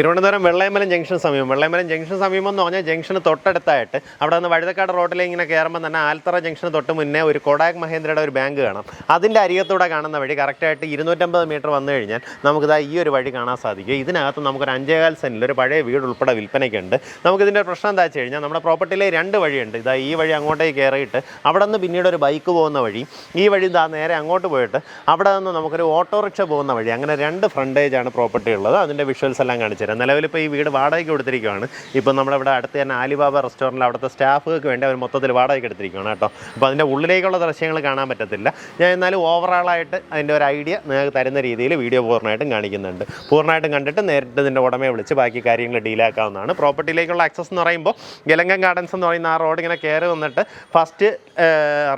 Thiruvananthapuram വെള്ളയമലം junction സമീപം. വെള്ളയമലം junction സമീപം എന്ന് പറഞ്ഞാൽ ജംഗ്ഷന് തൊട്ടടുത്തായിട്ട് അവിടെ നിന്ന് വഴുതക്കാട് റോഡിൽ ഇങ്ങനെ കയറുമ്പോൾ തന്നെ ആൽത്തറ ജംഗ്ഷന് തൊട്ട് മുന്നേ ഒരു കൊടാക് മഹേന്ദ്രയുടെ ഒരു ബാങ്ക് കാണാം. അതിന്റെ അരികത്തൂടെ കാണുന്ന വഴി കറക്റ്റായിട്ട് ഇരുന്നൂറ്റമ്പത് മീറ്റർ വന്നു കഴിഞ്ഞാൽ നമുക്കിതാ ഈ ഒരു വഴി കാണാൻ സാധിക്കും. ഇതിനകത്ത് നമുക്കൊരു അഞ്ചേകാൽ സെന്റിൽ ഒരു പഴയ വീട് ഉൾപ്പെടെ വിൽപ്പനയ്ക്കുണ്ട്. നമുക്കിതിന്റെ പ്രശ്നം എന്താ വെച്ച് കഴിഞ്ഞാൽ നമ്മുടെ പ്രോപ്പർട്ടിയിലെ രണ്ട് വഴിയുണ്ട്. ഇതാ ഈ വഴി അങ്ങോട്ടേക്ക് കയറിയിട്ട് അവിടെ നിന്ന് പിന്നീട് ഒരു ബൈക്ക് പോകുന്ന വഴി ഈ വഴി ഇതാ നേരെ അങ്ങോട്ട് പോയിട്ട് അവിടെ നിന്ന് നമുക്കൊരു ഓട്ടോറിക്ഷ പോകുന്ന വഴി അങ്ങനെ രണ്ട് ഫ്രണ്ടേജാണ് പ്രോപ്പർട്ടി ഉള്ളത് അതിന്റെ വിഷ്വൽസ് എല്ലാം കാണിച്ചു തരാം നിലവിൽ ഇപ്പോൾ ഈ വീട് വാടകയ്ക്ക് കൊടുത്തിരിക്കുകയാണ് ഇപ്പം നമ്മളിവിടെ അടുത്ത് തന്നെ ആലിബാബ റെസ്റ്റോറന്റിൽ അവിടുത്തെ സ്റ്റാഫുകൾക്ക് വേണ്ടി അവർ മൊത്തത്തിൽ വാടകയ്ക്ക് എടുത്തിരിക്കുകയാണ് കേട്ടോ. അപ്പോൾ അതിന്റെ ഉള്ളിലേക്കുള്ള ദൃശ്യങ്ങൾ കാണാൻ പറ്റത്തില്ല. ഞാൻ എന്നാലും ഓവറോളായിട്ട് അതിന്റെ ഒരു ഐഡിയ നിങ്ങൾക്ക് തരുന്ന രീതിയിൽ വീഡിയോ പൂർണമായിട്ടും കാണിക്കുന്നുണ്ട്. പൂർണമായിട്ടും കണ്ടിട്ട് നേരിട്ട് ഇതിന്റെ ഉടമയെ വിളിച്ച് ബാക്കി കാര്യങ്ങൾ ഡീലാക്കാവുന്നതാണ്. പ്രോപ്പർട്ടിയിലേക്കുള്ള ആക്സസ് എന്ന് പറയുമ്പോൾ ഗലങ്കം ഗാർഡൻസ് എന്ന് പറയുന്ന ആ റോഡ് ഇങ്ങനെ കയറി വന്നിട്ട് ഫസ്റ്റ്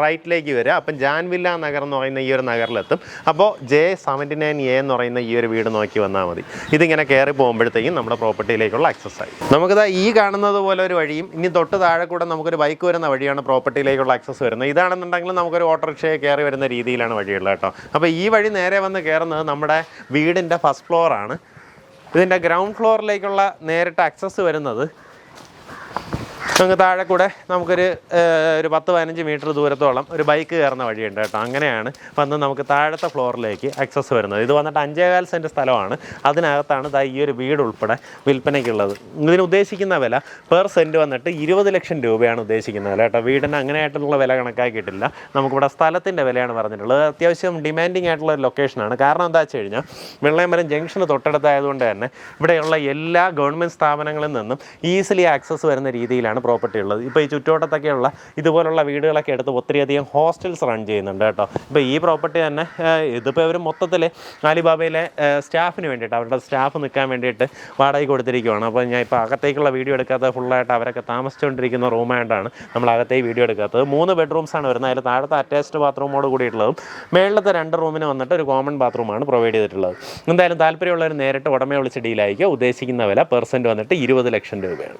റൈറ്റിലേക്ക് വരിക. അപ്പം ജാൻവില്ല നഗർ എന്ന് പറയുന്ന ഈ ഒരു നഗറിലെത്തും. അപ്പോൾ ജെ സെവന്റി നയൻ എ എന്ന് പറയുന്ന ഈ ഒരു വീട് നോക്കി വന്നാൽ മതി. ഇതിങ്ങനെ കയറി പോകുമ്പോഴത്തേക്കും നമ്മുടെ പ്രോപ്പർട്ടിയിലേക്കുള്ള ആക്സസ് ആയി. നമുക്കിതാ ഈ കാണുന്നത് പോലെ ഒരു വഴിയും ഇനി തൊട്ട് താഴെ കൂടെ നമുക്കൊരു ബൈക്ക് വരുന്ന വഴിയാണ് പ്രോപ്പർട്ടിയിലേക്കുള്ള ആക്സസ് വരുന്നത്. ഇതാണെന്നുണ്ടെങ്കിൽ നമുക്കൊരു ഓട്ടോറിക്ഷയെ കയറി വരുന്ന രീതിയിലാണ് വഴിയുള്ളത് കേട്ടോ. അപ്പോൾ ഈ വഴി നേരെ വന്ന് കയറുന്നത് നമ്മുടെ വീടിന്റെ ഫസ്റ്റ് ഫ്ലോറാണ് ഇതിന്റെ ഗ്രൗണ്ട് ഫ്ലോറിലേക്കുള്ള നേരിട്ട് ആക്സസ് വരുന്നത് നമുക്ക് താഴെ കൂടെ നമുക്കൊരു ഒരു പത്ത് പതിനഞ്ച് മീറ്റർ ദൂരത്തോളം ഒരു ബൈക്ക് കയറുന്ന വഴിയുണ്ട് കേട്ടോ. അങ്ങനെയാണ് വന്ന് നമുക്ക് താഴത്തെ ഫ്ലോറിലേക്ക് ആക്സസ് വരുന്നത്. ഇത് വന്നിട്ട് അഞ്ചേകാൽ സെന്റ് സ്ഥലമാണ്. അതിനകത്താണ് ദാ ഈ ഒരു വീട് ഉൾപ്പെടെ വിൽപ്പനയ്ക്കുള്ളത്. ഇതിന് ഉദ്ദേശിക്കുന്ന വില പെർ സെന്റ് വന്നിട്ട് ഇരുപത് ലക്ഷം രൂപയാണ് ഉദ്ദേശിക്കുന്നത് കേട്ടോ. വീടിന് അങ്ങനെയായിട്ടുള്ള വില കണക്കാക്കിയിട്ടില്ല. നമുക്കിവിടെ സ്ഥലത്തിന്റെ വിലയാണ് പറഞ്ഞിട്ടുള്ളത്. അത്യാവശ്യം ഡിമാൻഡിങ് ആയിട്ടുള്ള ഒരു ലൊക്കേഷനാണ് കാരണം എന്താ വെച്ച് കഴിഞ്ഞാൽ വെള്ളയമ്പലം ജംഗ്ഷന് തൊട്ടടുത്തായതുകൊണ്ട് തന്നെ ഇവിടെയുള്ള എല്ലാ ഗവൺമെന്റ് സ്ഥാപനങ്ങളിൽ നിന്നും ഈസിലി ആക്സസ് വരുന്ന രീതിയിലാണ് പ്രോപ്പർട്ടി ഉള്ളത്. ഇപ്പോൾ ഈ ചുറ്റുവട്ടത്തൊക്കെയുള്ള ഇതുപോലുള്ള വീടുകളൊക്കെ എടുത്ത് ഒത്തിരിയധികം ഹോസ്റ്റൽസ് റൺ ചെയ്യുന്നുണ്ട് കേട്ടോ. ഇപ്പോൾ ഈ പ്രോപ്പർട്ടി തന്നെ ഇതിപ്പോൾ ഇവർ മൊത്തത്തിൽ അലിബാബയിലെ സ്റ്റാഫിന് വേണ്ടിയിട്ട് അവരുടെ സ്റ്റാഫ് നിൽക്കാൻ വേണ്ടിയിട്ട് വാടകയ്ക്ക് കൊടുത്തിരിക്കുകയാണ് അപ്പോൾ ഞാൻ ഇപ്പോൾ അകത്തേക്കുള്ള വീഡിയോ എടുക്കാത്ത ഫുള്ളായിട്ട് അവരൊക്കെ താമസിച്ചുകൊണ്ടിരിക്കുന്ന റൂമായിട്ടാണ് നമ്മൾ അകത്തേക്ക് വീഡിയോ എടുക്കാത്തത്. മൂന്ന് ബെഡ്റൂംസാണ് വരുന്നത്. അതിൽ താഴത്തെ അറ്റാച്ച്ഡ് ബാത്റൂമോട് കൂടിയിട്ടുള്ളതും മേളിലത്തെ രണ്ട് റൂമിന് വന്നിട്ട് ഒരു കോമൺ ബാത്റൂമാണ് പ്രൊവൈഡ് ചെയ്തിട്ടുള്ളത്. എന്തായാലും താല്പര്യമുള്ളവർ നേരിട്ട് ഉടമയെ വിളിച്ച് ഡീലായിരിക്കും ഉദ്ദേശിക്കുന്ന വില പെർസെന്റ് വന്നിട്ട് ഇരുപത് ലക്ഷം രൂപയാണ്.